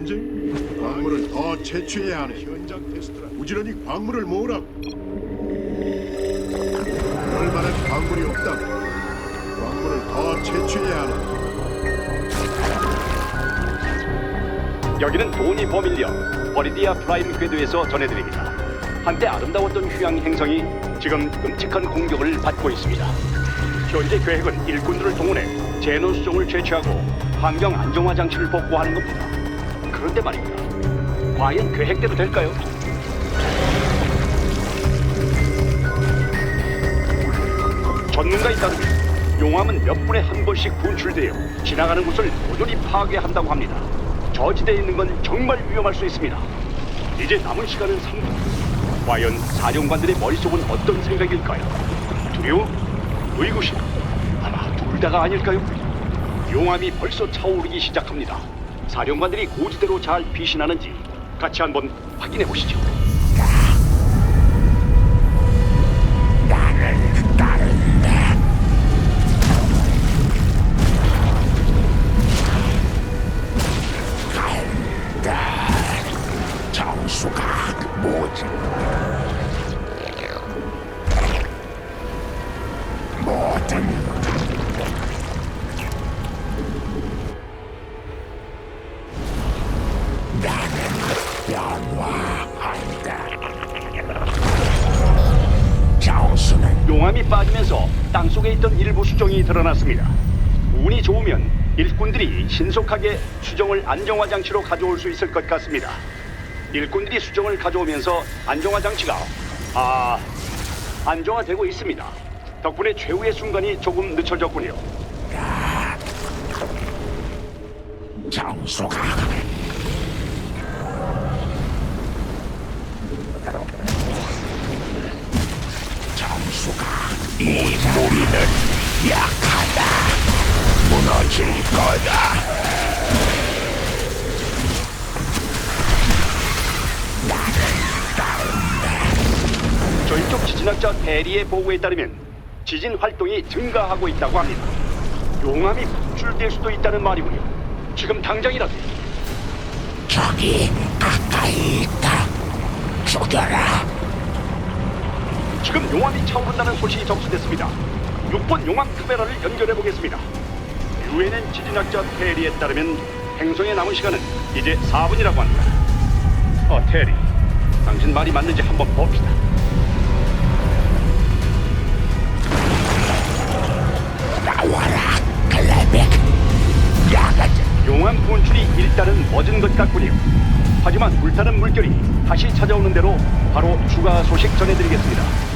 전쟁? 광물을 더 채취해야 하는 현장 테스트라. 부지런히 광물을 모으라고. 얼마나 광물이 없다고. 광물을 더 채취해야 하는. 여기는 돈이 버밀려 버리디아 프라임 궤도에서 전해드립니다. 한때 아름다웠던 휴양 행성이 지금 끔찍한 공격을 받고 있습니다. 현재 계획은 일꾼들을 동원해 제노 수종을 채취하고 환경 안정화 장치를 복구하는 겁니다. 그런데 말입니다. 과연 계획대로 될까요? 전문가에 따르면 용암은 몇 분에 한 번씩 분출되어 지나가는 곳을 모조리 파괴한다고 합니다. 저지대에 있는 건 정말 위험할 수 있습니다. 이제 남은 시간은 3분. 과연 사령관들의 머릿속은 어떤 생각일까요? 두려움? 의구심? 아마 둘 다가 아닐까요? 용암이 벌써 차오르기 시작합니다. 사령관들이 고지대로 잘 피신하는지 같이 한번 확인해 보시죠. 뭐든 수정이 드러났습니다. 운이 좋으면 일꾼들이 신속하게 수정을 안정화 장치로 가져올 수 있을 것 같습니다. 일꾼들이 수정을 가져오면서 안정화 장치가 아 안정화되고 있습니다. 덕분에 최후의 순간이 조금 늦춰졌군요. 정수가 정수가 이 무리는 약하다 무너질 거다 저희 쪽 지진학자 대리의 보고에 따르면 지진 활동이 증가하고 있다고 합니다. 용암이 분출될 수도 있다는 말이군요. 지금 당장이라도 저기 가까이 있다 죽여라 지금 용암이 차오른다는 소식이 접수됐습니다. 6번 용암 카메라를 연결해 보겠습니다. 유엔엔 지진학자 테리에 따르면 행성에 남은 시간은 이제 4분이라고 합니다. 어, 테리. 당신 말이 맞는지 한번 봅시다. 나와라 클레백 야가자 용암 분출이 일단은 멎은 것 같군요. 하지만 불타는 물결이 다시 찾아오는 대로 바로 추가 소식 전해드리겠습니다.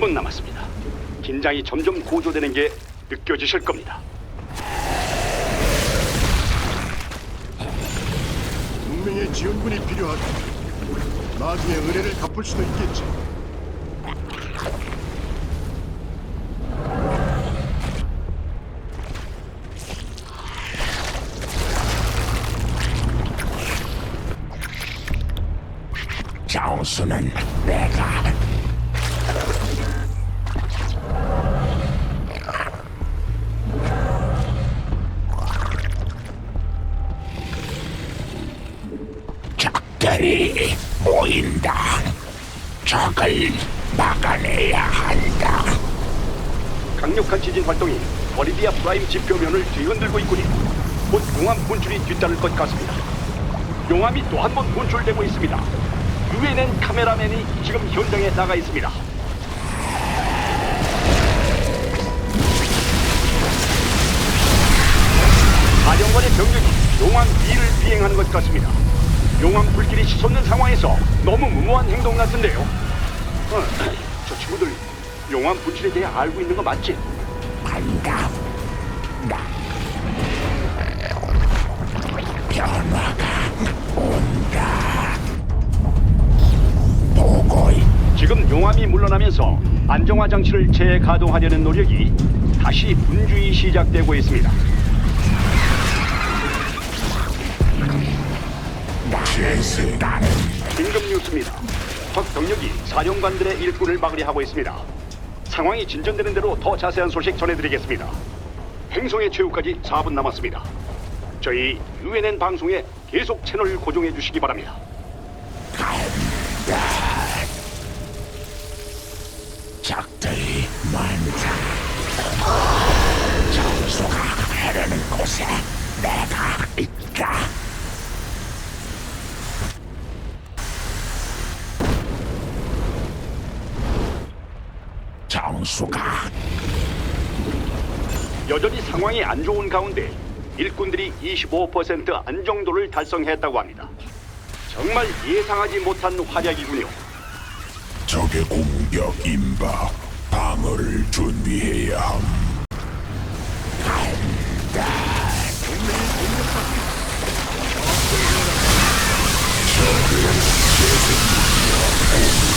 3분 남았습니다. 긴장이 점점 고조되는 게 느껴지실 겁니다. 지원군이 필요하다. 나중에 은혜를 갚을 수도 있겠지. 정수는 내가 적을 막아내야 한다. 강력한 지진 활동이 버리디아 프라임 지표면을 뒤흔들고 있군요. 곧 용암 분출이 뒤따를 것 같습니다. 용암이 또 한 번 분출되고 있습니다. 유엔엔 카메라맨이 지금 현장에 나가 있습니다. 사령관의 병력이 용암 위를 비행하는 것 같습니다. 용암 불길이 치솟는 상황에서 너무 무모한 행동 같은데요. 어, 저 친구들 용암 분출에 대해 알고 있는 거 맞지? 나 변화가 온다. 물러나면서 안정화 장치를 재가동하려는 노력이 다시 분주히 시작되고 있습니다. 나는 긴급 뉴스입니다. 적 병력이 사령관들의 일꾼을 막으려 하고 있습니다. 상황이 진전되는 대로 더 자세한 소식 전해드리겠습니다. 행성의 최후까지 4분 남았습니다. 저희 UNN 방송에 계속 채널 고정해 주시기 바랍니다. 정수가 여전히 상황이 안 좋은 가운데 일꾼들이 25% 안정도를 달성했다고 합니다. 정말 예상하지 못한 활약이군요. 적의 공격 임박 방어를 준비해야 함. 됐고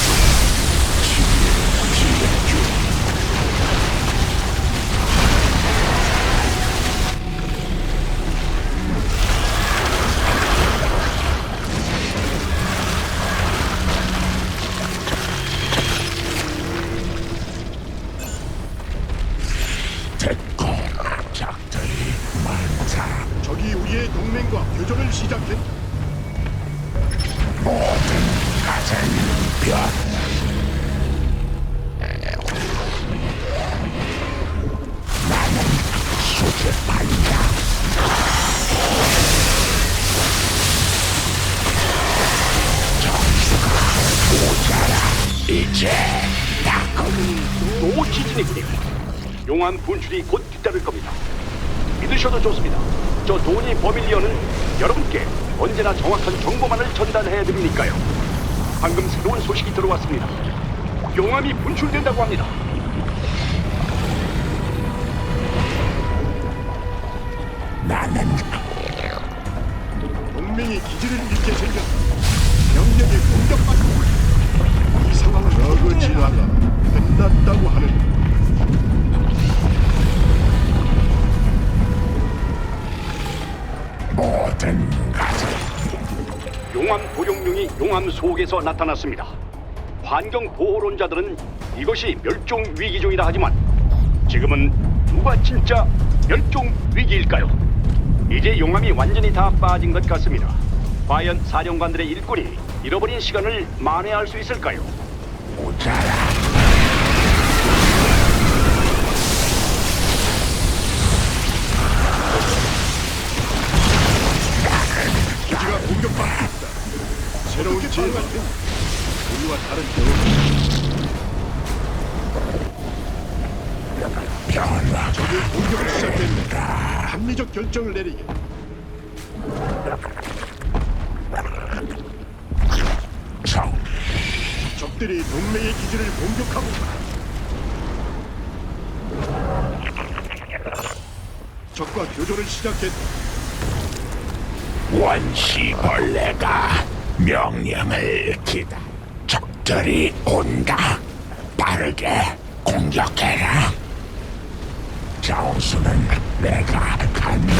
또 지진이군요. 용암 분출이 곧 뒤따를 겁니다. 믿으셔도 좋습니다. 저 도니 버밀리언은 여러분께 언제나 정확한 정보만을 전달해 드리니까요. 방금 새로운 소식이 들어왔습니다. 용암이 분출된다고 합니다. 나는 동맹이 기지를 잃게 생겼다. 병력이 공격받고 있다. 이 상황은 어그 진화가 끝났다고 하는 모든 것은 용암 도룡룡이 용암 속에서 나타났습니다. 환경 보호론자들은 이것이 멸종 위기종이라 하지만 지금은 누가 진짜 멸종 위기일까요? 이제 용암이 완전히 다 빠진 것 같습니다. 과연 사령관들의 일꾼이 잃어버린 시간을 만회할 수 있을까요? 모자라. 된 우리와 다른. 변화 적의 공격을 시작했다. 합리적 결정을 내리게. 정 적들이 동맹의 기지를 공격하고. 적과 교전을 시작했다. 원시벌레가 명령을 기다. 적들이 온다. 빠르게 공격해라. 정수는 내가 갖는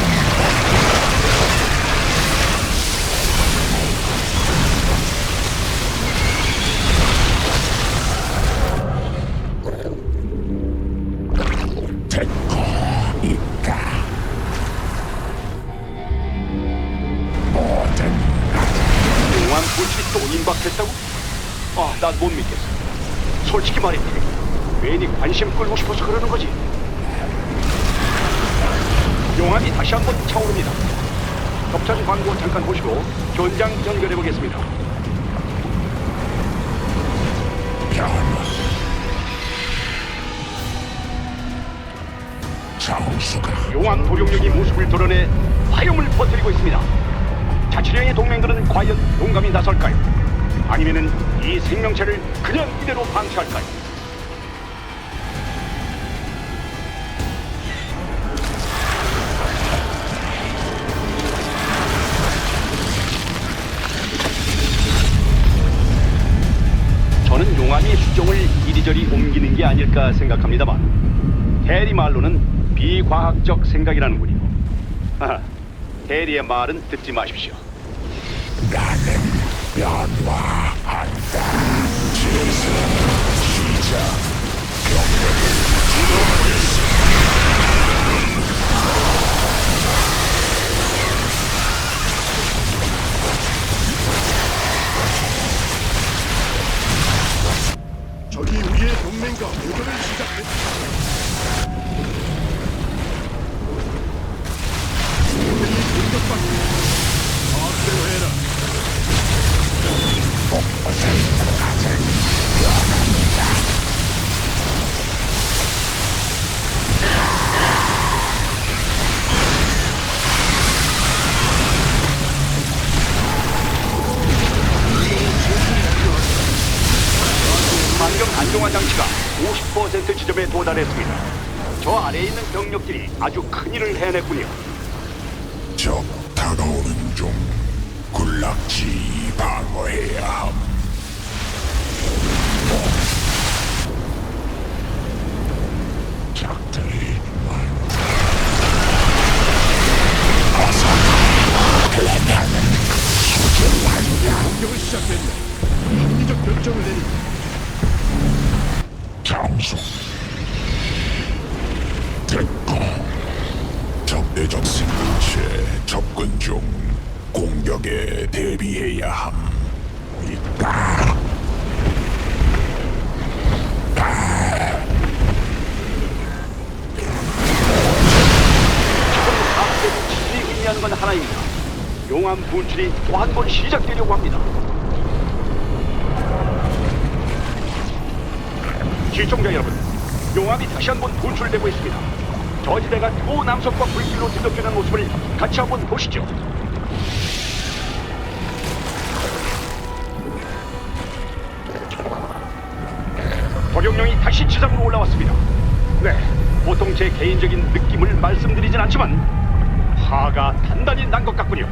관심 끌고 싶어서 그러는 거지. 용암이 다시 한번 차오릅니다. 겹찬 광고 잠깐 보시고 현장 연결해 보겠습니다. 용암 도룡령이 모습을 드러내 화염을 퍼뜨리고 있습니다. 자치령의 동맹들은 과연 용감히 나설까요? 아니면은 이 생명체를 그냥 이대로 방치할까요? 옮기는 게 아닐까 생각합니다만 해리 말로는 비과학적 생각이라는군요. 하하, 해리의 말은 듣지 마십시오. 나는 변화한다. 제세 안정화 장치가 50% 지점에 도달했습니다. 저 아래에 있는 병력들이 아주 큰 일을 해냈군요. 적 다가오는 중 군락지 방어해야 함. 장수. 됐고. 적대적 생물체 접근 중. 공격에 대비해야 함. 있다 의미하는 건 하나입니다. 용암 분출이 또 한 번 시작되려고 합니다. 시청자 여러분, 용암이 다시 한번 분출되고 있습니다. 저지대가 또 남석과 불길로 뒤덮이는 모습을 같이 한번 보시죠. 도경령이 다시 지상으로 올라왔습니다. 네, 보통 제 개인적인 느낌을 말씀드리진 않지만 화가 단단히 난 것 같군요.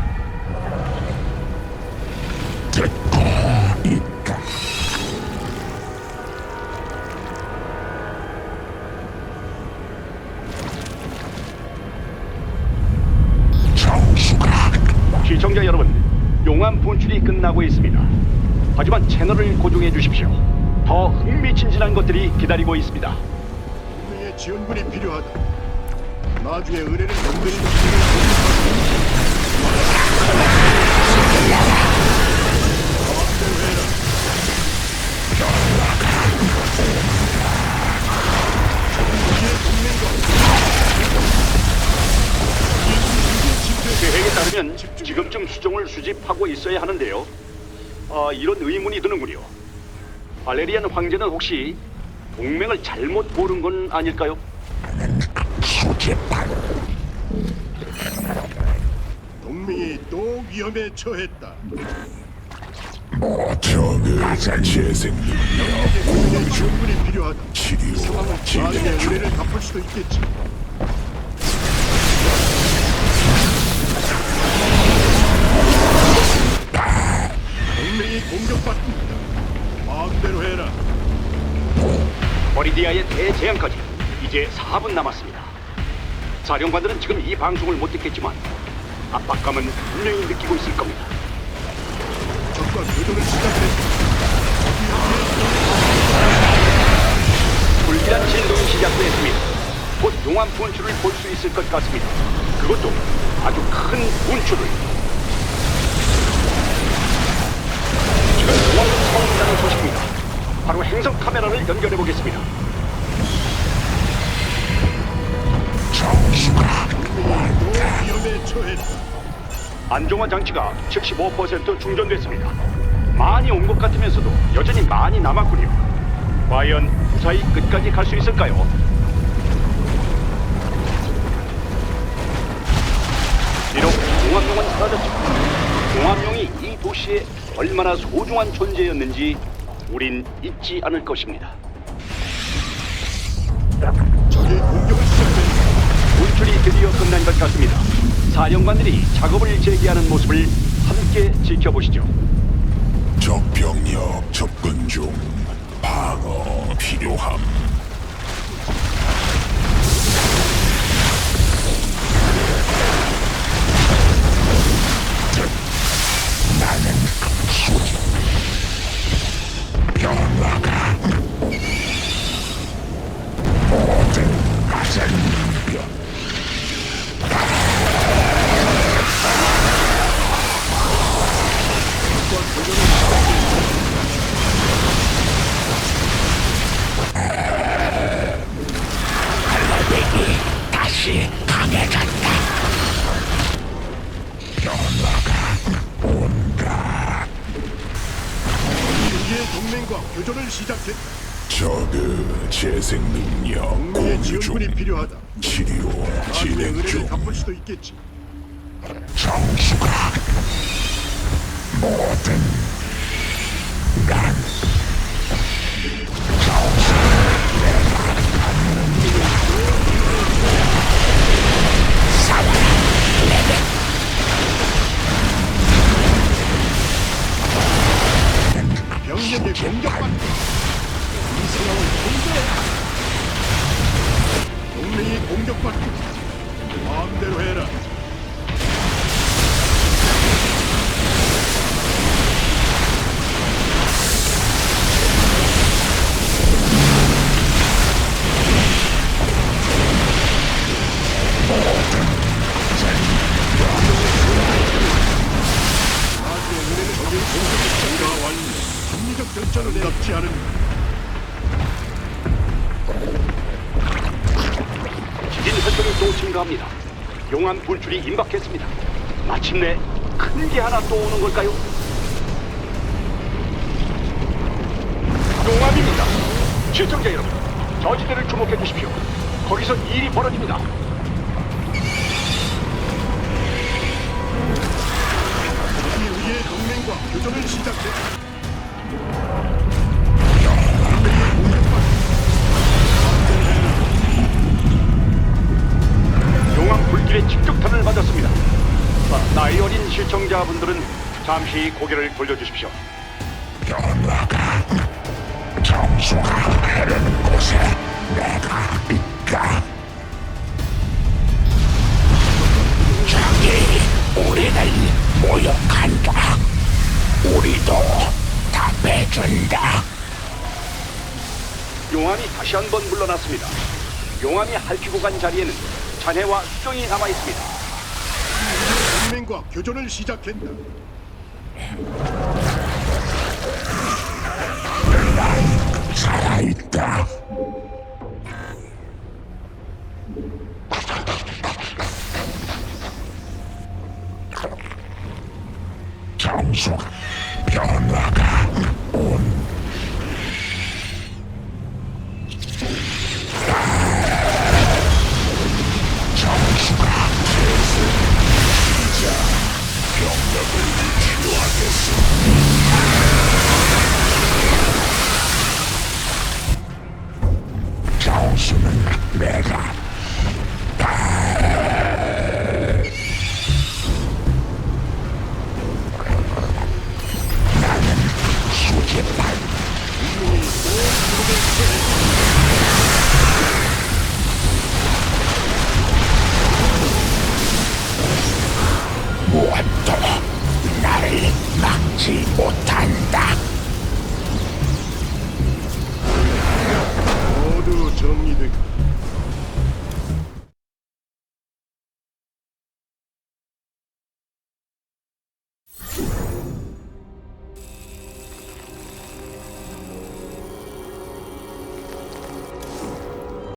분출이 끝나고 있습니다. 하지만 채널을 고정해 주십시오. 더 흥미진진한 것들이 기다리고 있습니다. 동맹의 지원군이 필요하다. 은혜를 건드리는 마음대 수정을 수집하고 있어야 하는데요. 아, 이런 의문이 드는군요. 발레리안 황제는 혹시 동맹을 잘못 고른 건 아닐까요? 동맹이 또 위험에 처했다. 모청의 재생 능력 동맹의 지원군이 필요하다. 치료 나중에 진행 중 은혜를 갚을 수도 있겠지. 버리디아의 대재앙까지 이제 4분 남았습니다. 사령관들은 지금 이 방송을 못 듣겠지만 압박감은 분명히 느끼고 있을 겁니다. 적과 교전을 시작했다. 불길한 진동이 시작됐습니다. 곧 용암 분출을 볼 수 있을 것 같습니다. 그것도 아주 큰 분출을. 바로 행성 카메라를 연결해 보겠습니다. 안정화 장치가 75% 충전됐습니다. 많이 온 것 같으면서도 여전히 많이 남았군요. 과연 무사히 끝까지 갈 수 있을까요? 비록 용암용은 사라졌지만 용암용이 이 도시에 얼마나 소중한 존재였는지 우린 잊지 않을 것입니다. 적의 공격을 시작했다. 분출이 드디어 끝난 것 같습니다. 사령관들이 작업을 재개하는 모습을 함께 지켜보시죠. 적 병력 접근 중 방어 필요함. 나는 수변 다시 강해졌다. 변화가 온다. 우리의 동맹과 교전을 시작했다. 저그 재생 능력 동맹의 공유 중 지원군이 필요하다. 치료 진행 은혜를 중 갚을 수도 있겠지. 정수 가 내답지 않은 지진 활동이 또 증가합니다. 용암 분출이 임박했습니다. 마침내 큰 게 하나 또 오는 걸까요? 용암입니다. 시청자 여러분, 저지대를 주목해 주십시오. 거기서 일이 벌어집니다. 이 우리의 동맹과 교전을 시작했 불길에 직격탄을 맞았습니다. 아, 나이 어린 시청자분들은 잠시 고개를 돌려주십시오. 변화가 정수가 흐르는 곳에 내가 있다. 저기 우리를 모욕한다. 우리도 답해준다. 용암이 다시 한 번 물러났습니다. 용암이 핥히고 간 자리에는 잔해와 수정이 남아 있습니다. 동맹과 교전을 시작했다. 살아있다.